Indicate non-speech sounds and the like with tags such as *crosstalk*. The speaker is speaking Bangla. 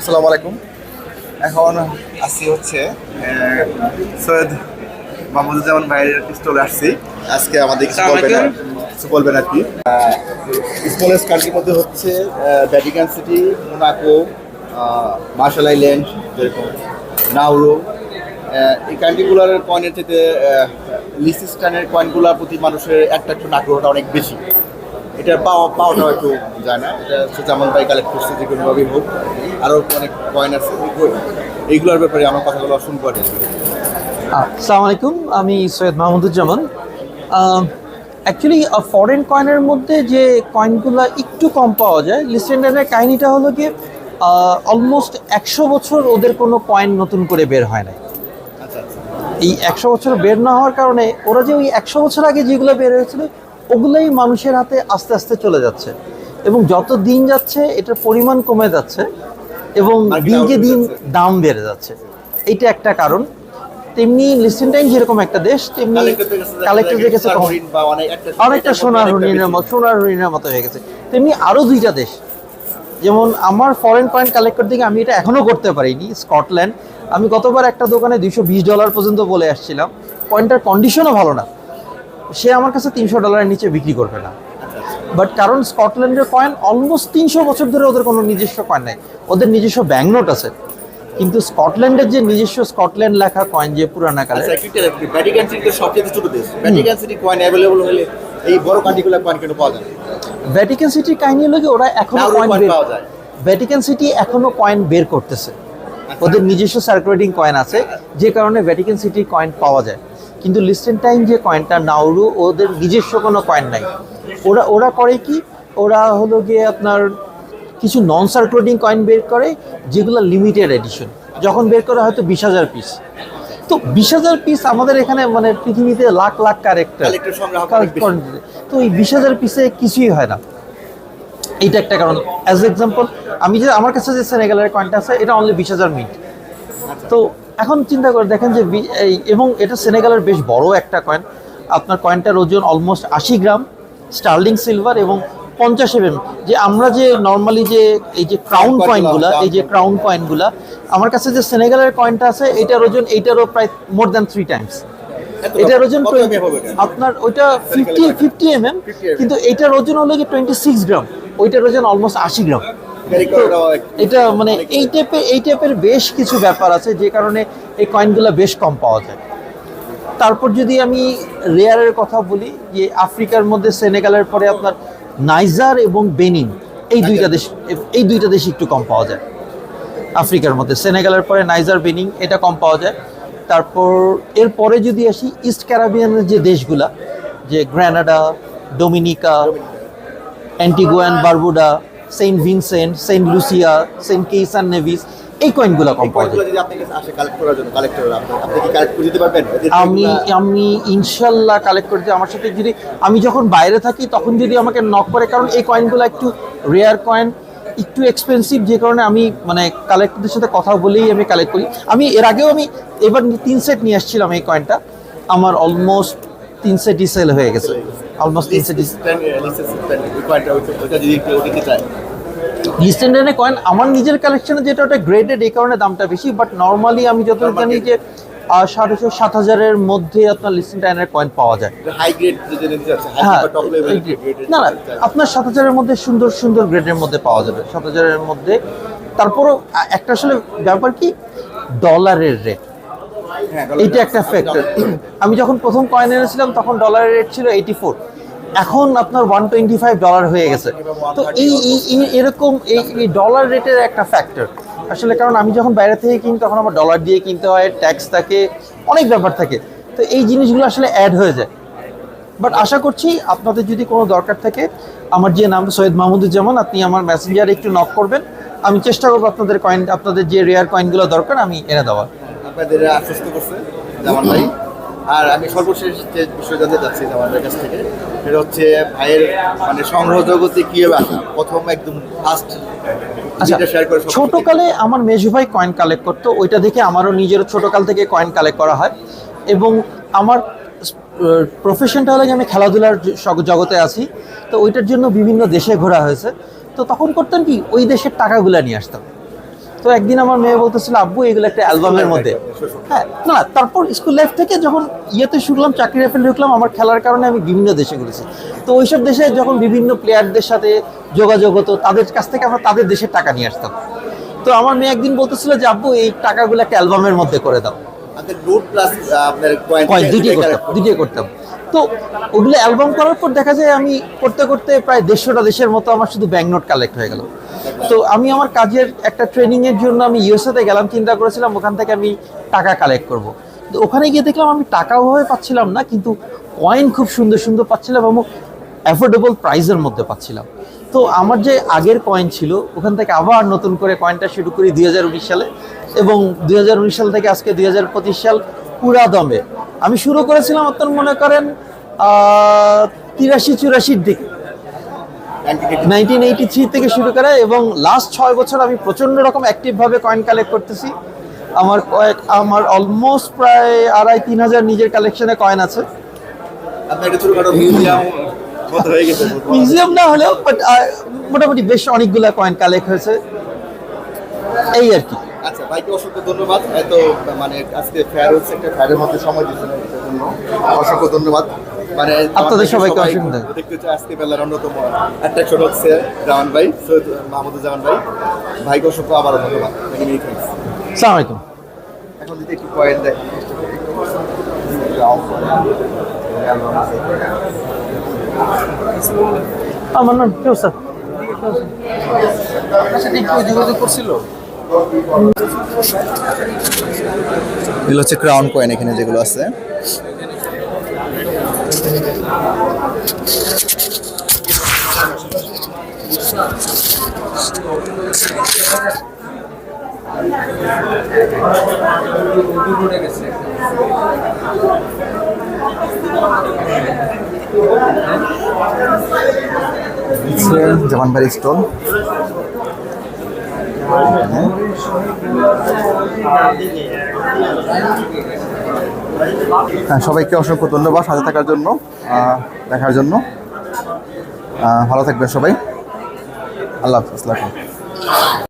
আসসালামু আলাইকুম। এখন আসছি হচ্ছে সৈয়দ মাহমুদুজ্জামান ভাইয়ের স্টলে আসছি। আজকে আমাদের কিছু বলবেন আর- কিছু বলবেন আর কি। স্মলেস্ট কান্ট্রির মধ্যে হচ্ছে Vatican City Monaco Marshall Island যেরকম নাউরো এই কান্ট্রিগুলোর কয়েনের থেকে লিসিস্টানের কয়েনগুলোর প্রতি মানুষের একটা একটু আগ্রহটা অনেক বেশি। এটার পাওয়া পাওয়াটাও একটু যায় না। এটা হচ্ছে যেমন ভাই কালেক্ট করছে যে কোনোভাবেই হোক আরও অনেক কয়েন আছে। এইগুলো- এইগুলোর ব্যাপারে আমার কথাগুলো শুনব আর। আসসালামু আলাইকুম আমি সৈয়দ মাহমুদুজ্জামান। অ্যাকচুয়ালি ফরেন কয়েনের মধ্যে যে কয়েনগুলো একটু কম পাওয়া যায় লিস্টেন্ডারের কাহিনিটা হলো গিয়ে অলমোস্ট একশো বছর ওদের কোনো কয়েন নতুন করে বের হয় না আচ্ছা আচ্ছা। এই একশো বছর বের না হওয়ার কারণে ওরা যে ওই একশো বছর আগে যেগুলো বের হয়েছিল ওগুলোই মানুষের হাতে আস্তে আস্তে চলে যাচ্ছে। এবং যত দিন যাচ্ছে এটার পরিমাণ কমে যাচ্ছে এবং দিনকে দিন দাম বেড়ে যাচ্ছে। এইটা একটা কারণ। তেমনি লিস্টেনটাইন যেরকম একটা দেশ তেমনি কালেক্টরদের কাছে একটা- অনেকটা সোনার হরিণের মতো সোনার হরিণের মতো হয়ে গেছে। তেমনি আরও দুইটা দেশ। যেমন আমার ফরেন পয়েন্ট কালেক্ট করতে গিয়ে আমি এটা এখনও করতে পারিনি স্কটল্যান্ড আমি গতবার একটা দোকানে দুইশো বিশ ডলার পর্যন্ত বলে আসছিলাম। পয়েন্টটার কন্ডিশনও ভালো না। সে আমার কাছে তিনশো ডলারের নিচে বিক্রি করবে না। বাট কারণ স্কটল্যান্ডের কয়েন অলমোস্ট তিনশো বছর ধরে ওদের কোনো নিজস্ব কয়েন নেই ওদের নিজস্ব ব্যাংক নোট আছে কিন্তু স্কটল্যান্ডের যে নিজস্ব স্কটল্যান্ড লেখা কয়েন যে পুরানা কালে ভ্যাটিকান সিটি তো সবচেয়ে ছোট দেশ ভ্যাটিকান সিটি কয়েন অ্যাভেলেবল হলে এই বড় কান্ট্রিগুলো কয়েন কেন পাওয়া যায়? ভ্যাটিকান কাহিনী হলো কি ওরা এখনও কয়েন বের পাওয়া যায়। ভ্যাটিকান সিটি এখনও কয়েন বের করতেছে আচ্ছা। ওদের নিজস্ব সার্কুলেটিং কয়েন আছে যে কারণে ভ্যাটিকান সিটির কয়েন পাওয়া যায় কিন্তু লিস্টেনটাইন যে কয়েনটা নাউরু ওদের নিজস্ব কোনো কয়েন নাই। ওরা ওরা করে কি? ওরা হলো গিয়ে আপনার কিছু নন সার্কুলেটিং কয়েন বের করে যেগুলো লিমিটেড এডিশন যখন বের করে হয়তো বিশ হাজার পিস তো বিশ হাজার পিস আমাদের এখানে মানে পৃথিবীতে লাখ লাখ কারেক্টার। তো এই বিশ হাজার পিসে কিছুই হয় না। এইটা একটা কারণ। অ্যাজ এক্সাম্পল আমি যে আমার কাছে যে সেনেগালের কয়েনটা আছে এটা অনলি বিশ হাজার মিনিট তো এখন চিন্তা করে দেখেন যে এবং এটা সেনেগালের বেশ বড় একটা কয়েন আপনার কয়েনটার ওজন অলমোস্ট আশি গ্রাম স্টার্লিং সিলভার এবং পঞ্চাশ এম যে আমরা যে নর্মালি যে এই যে ক্রাউন কয়েনগুলা এই যে ক্রাউন কয়েনগুলা আমার কাছে যে সেনেগালের কয়েনটা আছে এটার ওজন এইটারও প্রায় মোর দ্যান থ্রি টাইমস এটার ওজন কত 20 হবে এটা? আপনার ওইটা ফিফটি ফিফটি এম এম 50 কিন্তু এটার ওজন হলো কি টোয়েন্টি সিক্স গ্রাম ওইটার ওজন অলমোস্ট আশি গ্রাম। এটা মানে এই টাইপের এই টাইপের বেশ কিছু ব্যাপার আছে যে কারণে এই কয়েনগুলো বেশ কম পাওয়া যায়। তারপর যদি আমি রেয়ারের কথা বলি যে আফ্রিকার মধ্যে সেনেগালের পরে আপনার নাইজার এবং বেনিন এই দুইটা দেশ এই দুইটা দেশ একটু কম পাওয়া যায়। আফ্রিকার মধ্যে সেনেগালের পরে নাইজার বেনিং এটা কম পাওয়া যায়। তারপর এরপরে যদি আসি ইস্ট ক্যারাবিয়ানের যে দেশগুলা যে Grenada Dominica. Antiguan Barbuda Saint Vincent Saint Lucia Saint কেইসান Nevis এই কয়েনগুলো কম পাওয়া যায়। আমি আমি ইনশাল্লাহ কালেক্ট করতে আমার সাথে যদি আমি যখন বাইরে থাকি তখন যদি আমাকে নক করে কারণ এই কয়েনগুলো একটু রেয়ার কয়েন একটু এক্সপেন্সিভ যে কারণে আমি মানে কালেক্টরদের সাথে কথা বলেই আমি কালেক্ট করি। আমি এর আগেও আমি এবার তিন সেট নিয়ে আসছিলাম এই কয়েনটা আমার অলমোস্ট তিন সেটই সেল হয়ে গেছে। অলমোস্ট তিন সেটই কয়েন আমার নিজের কালেকশনে যেটা ওটা গ্রেডেড এই কারণে দামটা বেশি বাট নর্মালি আমি যতটুকু জানি যে আহ, সাড়ে ছয় সাত হাজারের মধ্যে আপনার লিস্টেন্ডাইনের কয়েন পাওয়া যায়। হ্যাঁ না না আপনার সাত হাজারের মধ্যে সুন্দর সুন্দর গ্রেডের মধ্যে পাওয়া যাবে। সাত হাজারের মধ্যে তারপরও একটা আসলে ব্যাপার কি ডলারের রেট এইটা একটা ফ্যাক্টর *clears throat* আমি যখন প্রথম কয়েন এনেছিলাম তখন ডলারের রেট ছিল এইটি ফোর এখন আপনার ওয়ান টোয়েন্টি ফাইভ ডলার হয়ে গেছে। তো এই এরকম এই ডলার রেটের একটা ফ্যাক্টর আসলে কারণ আমি যখন বাইরে থেকে কিনি, তখন আমার ডলার দিয়ে কিনতে হয় ট্যাক্স থাকে, অনেক ব্যাপার থাকে। তো এই জিনিসগুলো আসলে অ্যাড হয়ে যায়। বাট আশা করছি আপনাদের যদি কোনো দরকার থাকে, আমার যে নাম সৈয়দ মাহমুদুজ্জামান, আপনি আমার মেসেঞ্জারে একটু নক করবেন। আমি চেষ্টা করব আপনাদের কয়েন আপনাদের যে রেয়ার কয়েনগুলো দরকার, আমি এনে দেওয়ার। আপনাদের আশ্বস্ত করছে। জামান ভাই আর আমি সর্বশেষ যে বিষয় জানতে চাচ্ছি ভাইয়ের কাছ থেকে সেটা হচ্ছে ভাইয়ের মানে সংগ্রহ জগতে কীভাবে আসা? প্রথম একদম ফার্স্ট আচ্ছা। ছোটকালে আমার মেজু ভাই কয়েন কালেক্ট করতো ওইটা দেখে আমারও নিজেরও ছোটকাল থেকে কয়েন কালেক্ট করা হয়। এবং আমার প্রফেশনটা হলো যে আমি খেলাধুলার জগতে আছি। তো ওইটার জন্য বিভিন্ন দেশে ঘোরা হয়েছে। তো তখন করতাম কি ওই দেশের টাকাগুলো নিয়ে আসতাম। তো একদিন আমার মেয়ে বলতেছিল আব্বু এগুলো একটা অ্যালবামের মধ্যে। হ্যাঁ না তারপর স্কুল লাইফ থেকে যখন ইয়েতে শুনলাম চাকরি লাইফে ঢুকলাম আমার খেলার কারণে আমি বিভিন্ন দেশে ঘুরেছি। তো ওইসব দেশে যখন বিভিন্ন প্লেয়ারদের সাথে যোগাযোগ হতো তাদের কাছ থেকে আমরা তাদের দেশের টাকা নিয়ে আসতাম। তো আমার মেয়ে একদিন বলতেছিল যে আব্বু এই টাকাগুলো একটা অ্যালবামের মধ্যে করে দাও। কয়েন দুইটাই করতাম তো ওগুলো অ্যালবাম করার পর দেখা যায় আমি করতে করতে প্রায় দেড়শোটা দেশের মতো আমার শুধু ব্যাংক নোট কালেক্ট হয়ে গেল। তো আমি আমার কাজের একটা ট্রেনিং এর জন্য আমি ইউএসএতে গেলাম, চিন্তা করেছিলাম ওখান থেকে আমি টাকা কালেক্ট করব। তো ওখানে গিয়ে দেখলাম আমি টাকা ওভাবে পাচ্ছিলাম না, কিন্তু কয়েন খুব সুন্দর সুন্দর পাচ্ছিলাম এবং অ্যাফোর্ডেবল প্রাইসের মধ্যে পাচ্ছিলাম। তো আমার যে আগের কয়েন ছিল, ওখান থেকে আবার নতুন করে কয়েনটা শুরু করি দুই হাজার উনিশ সালে এবং দু হাজার উনিশ সাল থেকে আজকে দুই হাজার পঁচিশ সাল পুরা দমে। আমি শুরু করেছিলাম আপনার মনে করেন তিরাশি চুরাশির দিকে। নাইনটিন এইটি থ্রি থেকে শুরু করে এবং লাস্ট ছয় বছর আমি প্রচণ্ড রকম অ্যাক্টিভভাবে কয়েন কালেক্ট করতেছি। আমার কয়েক আমার অলমোস্ট প্রায় আড়াই তিন হাজার নিজের কালেকশনে কয়েন আছে। মিউজিয়াম না হলেও বাট মোটামুটি বেশ অনেকগুলো কয়েন কালেক্ট হয়েছে। এই আর কি। আচ্ছা ভাইকে অসংখ্য ধন্যবাদ। এত মানে আজকে ফেয়ার হচ্ছে একটা ফেয়ারের মধ্যে সময় দিয়েছেন। অসংখ্য ধন্যবাদ। মানে আপনাদের সবাইকে অসংখ্য দেখতে হচ্ছে আজকে বেলার অন্যতম অ্যাট্রাকশন হচ্ছে জামান ভাই সৈয়দ মাহমুদুজ্জামান ভাই। ভাইকে অসংখ্য আবারও ধন্যবাদ। সালাম আলাইকুম। এখন যদি একটু কয়েন দেয় আমার নাম কেউ স্যার যোগাযোগ করছিল। এগুলো হচ্ছে ক্রাউন কয়েন এখানে যেগুলো আছে। জামান বাড়ি স্টল হ্যাঁ সবাইকে অসংখ্য ধন্যবাদ সাথে থাকার জন্য দেখার জন্য ভালো থাকবেন সবাই আল্লাহ হাফিজ।